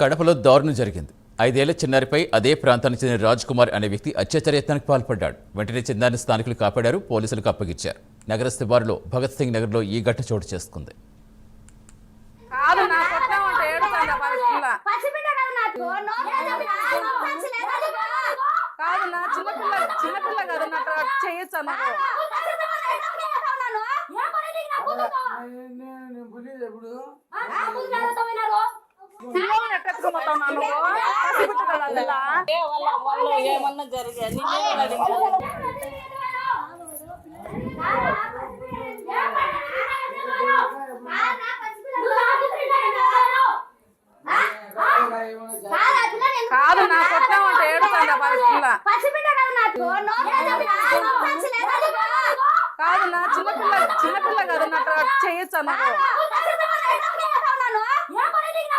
కడపలో దారుణం జరిగింది. ఐదేళ్ళ చిన్నారిపై అదే ప్రాంతానికి చెందిన రాజ్ కుమార్ అనే వ్యక్తి అత్యాచార యత్నానికి పాల్పడ్డాడు. వెంటనే చిన్నారిని స్థానికులు కాపాడారు పోలీసులకు అప్పగించారు. నగర శివారులో భగత్ సింగ్ నగర్లో ఈ ఘటన చోటు చేసుకుంది. చిన్నపిల్ల కదా. చేయొచ్చు నేను ఏమన్నా జరిగాయి కాదు నా కొట్టే ఉంటే ఏడుస్తాను కాదు నా చిన్నపిల్ల చిన్నపిల్ల కదా నా చేయొచ్చు నువ్వు నేను పులియదు ఎప్పుడు పిల్లల్ని ఎట్టెత్తుకోమంటావు నా నువ్వు పసిబిడ్డ కదా ఆ పిల్ల వాళ్ళ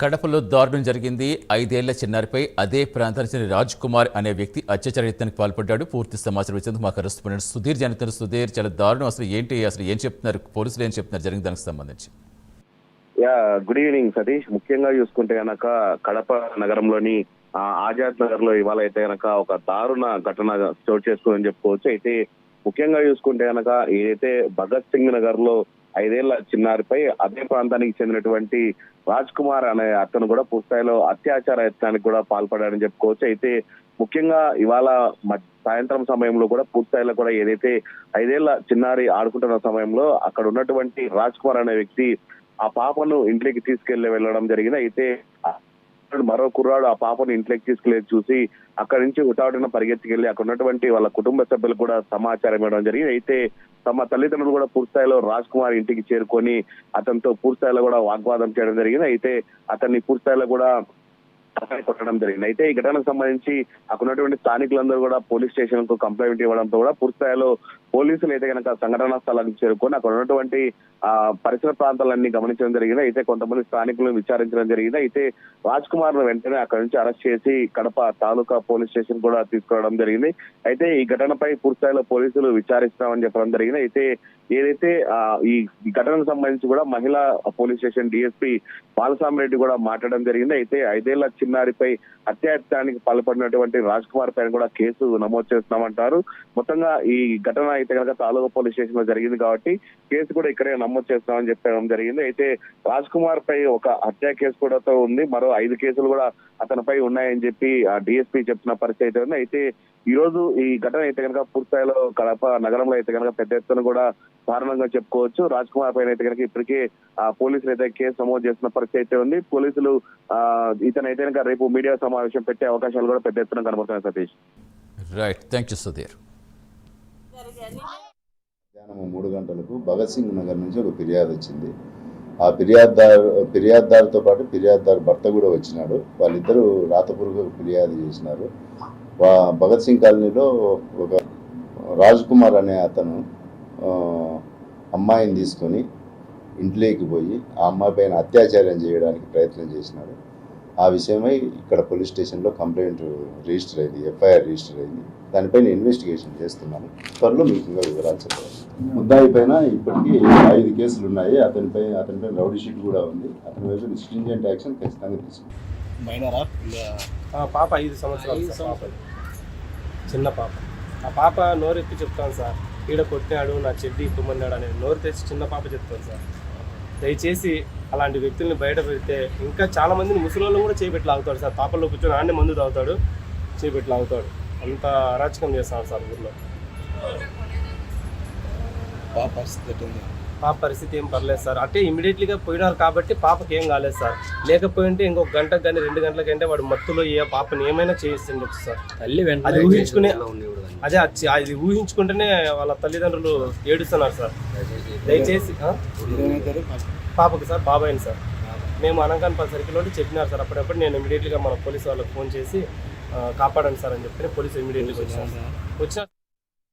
కడపలో దారుణం జరిగింది. ఐదేళ్ళ చిన్నారిపై అదే ప్రాంతానికి చెందిన రాజ్ కుమార్ అనే వ్యక్తి అత్యాచార యత్నానికి పాల్పడ్డాడు. పూర్తి సమాచారం ఇచ్చేందుకు మాకు కరెస్పాండెంట్ సుధీర్ జనతను సుధీర్ చాలా దారుణం. అసలు ఏంటి అసలు ఏం చెప్తున్నారు? పోలీసులు ఏం చెప్తున్నారు? జరిగిన దానికి సంబంధించి. Yeah good evening Satish. ముఖ్యంగా చూసుకుంటే గనక కడప నగరంలోని ఆజాద్ నగర్లో ఇవాళ అయితే గనక ఒక దారుణ ఘటన చోటు చేసుకుందని చెప్పుకోవచ్చు. అయితే ముఖ్యంగా చూసుకుంటే గనక ఏదైతే భగత్ సింగ్ నగర్లో ఐదేళ్ళ చిన్నారిపై అదే ప్రాంతానికి చెందినటువంటి రాజ్ కుమార్ అనే అతను కూడా పూర్తిస్థాయిలో అత్యాచార యత్నానికి కూడా పాల్పడాడని చెప్పుకోవచ్చు. అయితే ముఖ్యంగా ఇవాళ మ- సాయంత్రం సమయంలో కూడా పూర్తిస్థాయిలో కూడా ఏదైతే ఐదేళ్ళ చిన్నారి ఆడుకుంటున్న సమయంలో అక్కడ ఉన్నటువంటి రాజ్ కుమార్ అనే వ్యక్తి ఆ పాపను ఇంట్లోకి తీసుకెళ్ళి వెళ్ళడం జరిగింది. అయితే మరో కుర్రాడు ఆ పాపను ఇంట్లోకి తీసుకెళ్ళి చూసి అక్కడి నుంచి హుటాహుటిన పరిగెత్తికెళ్ళి అక్కడ ఉన్నటువంటి వాళ్ళ కుటుంబ సభ్యులు కూడా సమాచారం ఇవ్వడం జరిగింది. అయితే తమ తల్లిదండ్రులు కూడా పూర్తిస్థాయిలో రాజ్ కుమార్ ఇంటికి చేరుకొని అతనితో పూర్తిస్థాయిలో కూడా వాగ్వాదం చేయడం జరిగింది. అయితే అతన్ని పూర్తిస్థాయిలో కూడా కొట్టడం జరిగింది. అయితే ఈ ఘటనకు సంబంధించి అక్కడ ఉన్నటువంటి స్థానికులందరూ కూడా పోలీస్ స్టేషన్కు కంప్లైంట్ ఇవ్వడంతో కూడా పూర్తిస్థాయిలో పోలీసులు అయితే కనుక సంఘటనా స్థలానికి చేరుకొని అక్కడ ఉన్నటువంటి ఆ పరిసర ప్రాంతాలన్నీ గమనించడం జరిగింది. అయితే కొంతమంది స్థానికులను విచారించడం జరిగింది. అయితే రాజ్ కుమార్ను వెంటనే అక్కడి నుంచి అరెస్ట్ చేసి కడప తాలూకా పోలీస్ స్టేషన్ కూడా తీసుకురావడం జరిగింది. అయితే ఈ ఘటనపై పూర్తిస్థాయిలో పోలీసులు విచారిస్తామని చెప్పడం జరిగింది. అయితే ఏదైతే ఈ ఈ ఘటనకు సంబంధించి కూడా మహిళా పోలీస్ స్టేషన్ డిఎస్పీ బాలసామిరెడ్డి కూడా మాట్లాడడం జరిగింది. అయితే ఐదేళ్ళ చిన్నారిపై అత్యాచారానికి పాల్పడినటువంటి రాజ్ కుమార్ పైన కూడా కేసు నమోదు చేస్తున్నామంటారు. మొత్తంగా ఈ ఘటన అయితే కనుక తాలూకా పోలీస్ స్టేషన్లో జరిగింది కాబట్టి కేసు కూడా ఇక్కడే నమోదు చేస్తామని చెప్పడం జరిగింది. అయితే రాజ్ కుమార్ పై ఒక హత్య కేసు కూడా తో ఉంది. మరో ఐదు కేసులు కూడా అతనిపై ఉన్నాయని చెప్పి ఆ డిఎస్పీ చెప్తున్న పరిస్థితి అయితే ఉంది. అయితే ఈ రోజు ఈ ఘటన అయితే కనుక పూర్తిస్థాయిలో కడప నగరంలో అయితే కనుక పెద్ద ఎత్తున కూడా దారుణంగా చెప్పుకోవచ్చు. రాజ్ కుమార్ పైన అయితే కనుక ఇప్పటికే ఆ పోలీసులు అయితే కేసు నమోదు చేస్తున్న పరిస్థితి అయితే ఉంది. పోలీసులు ఆ ఇతను అయితే కనుక రేపు మీడియా సమావేశం పెట్టే అవకాశాలు కూడా పెద్ద ఎత్తున కనబడుతున్నాయి Satish. Right thank you Sudheer మధ్యాహ్నం మూడు గంటలకు భగత్ సింగ్ నగర్ నుంచి ఒక ఫిర్యాదు వచ్చింది. ఆ ఫిర్యాదుదారు ఫిర్యాదుదారుతో పాటు ఫిర్యాదుదారు భర్త కూడా వచ్చినాడు. వాళ్ళిద్దరూ రాతపూర్వక ఫిర్యాదు చేసినారు. వా భగత్ సింగ్ కాలనీలో ఒక రాజ్ కుమార్ అనే అతను అమ్మాయిని తీసుకొని ఇంట్లోకి పోయి ఆ అమ్మాయి పైన అత్యాచారం చేయడానికి ప్రయత్నం చేసినాడు. ఆ విషయమై ఇక్కడ పోలీస్ స్టేషన్లో కంప్లైంట్ రిజిస్టర్ అయింది ఎఫ్ఐఆర్ రిజిస్టర్ అయింది. దానిపైన ఇన్వెస్టిగేషన్ చేస్తున్నాము త్వరలో మీకు ఇంకా వివరాలు చెప్పాలి ముద్దాయి పైన ఇప్పటికీ ఐదు కేసులు ఉన్నాయి. అతనిపై అతనిపై రౌడీ షీట్ కూడా ఉంది. అతని వైపు స్ట్రింజెంట్ యాక్షన్ ఖచ్చితంగా తీసుకుంటాం పాప ఐదు సంవత్సరాలు చిన్న పాప. ఆ పాప నోరెత్తి చెప్తాను సార్. ఈడ కొట్టినాడు నా చెడ్డి తుమ్మన్నాడు అనేది నోరు తెచ్చి చిన్న పాప చెప్తాను సార్. దయచేసి అలాంటి వ్యక్తుల్ని బయట పెడితే ఇంకా చాలా మందిని ముసలోళ్ళు కూడా చేపెట్టి లాగుతాడు సార్. పాపల్లో కూర్చొని ఆడనే మందు తాగుతాడు చేపెట్టి లాగుతాడు. అంత అరాచకం చేస్తాడు సార్ ఊర్లో. పాప పరిస్థితి పాప పరిస్థితి ఏం పర్లేదు సార్. అంటే ఇమీడియట్లీగా పోయినారు కాబట్టి పాపకి ఏం కాలేదు సార్. లేకపోయింటే ఇంకొక గంటకు కానీ రెండు గంటలకంటే వాడు మత్తులో ఏ పాపని ఏమైనా చేస్తుండొచ్చు సార్. తల్లి అది ఊహించుకునే. అదే అది ఊహించుకుంటేనే వాళ్ళ తల్లిదండ్రులు ఏడుస్తున్నారు సార్. దయచేసి. పాపకి సార్ బాబాయిని సార్. మేము అనకాన్పల్లి సర్కిల్ నుండి చెప్పినారు సార్. అప్పుడప్పుడు నేను ఇమీడియట్గా మన పోలీస్ వాళ్ళకి ఫోన్ చేసి కాపాడండి సార్ అని చెప్పి పోలీసు ఇమీడియట్గా వచ్చాను. వచ్చిన